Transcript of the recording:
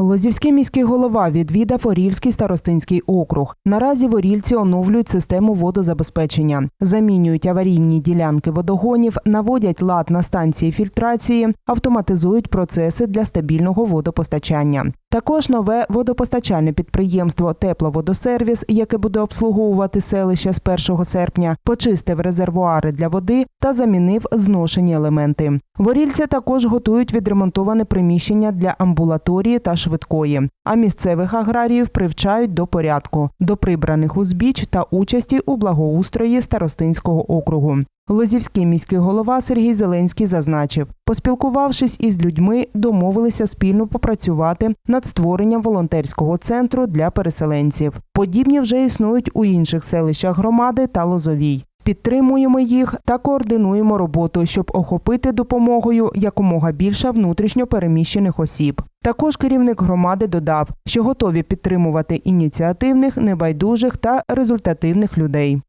Лозівський міський голова відвідав Орільський старостинський округ. Наразі в Орільці оновлюють систему водозабезпечення, замінюють аварійні ділянки водогонів, наводять лад на станції фільтрації, автоматизують процеси для стабільного водопостачання. Також нове водопостачальне підприємство Тепловодосервіс, яке буде обслуговувати селище з 1 серпня, почистив резервуари для води та замінив зношені елементи. В Орільці також готують відремонтоване приміщення для амбулаторії та швидкої. А місцевих аграріїв привчають до порядку, до прибраних узбіч та участі у благоустрої старостинського округу. Лозівський міський голова Сергій Зеленський зазначив, поспілкувавшись із людьми, домовилися спільно попрацювати над створенням волонтерського центру для переселенців. Подібні вже існують у інших селищах громади та Лозовій. Підтримуємо їх та координуємо роботу, щоб охопити допомогою якомога більше внутрішньо переміщених осіб. Також керівник громади додав, що готові підтримувати ініціативних, небайдужих та результативних людей.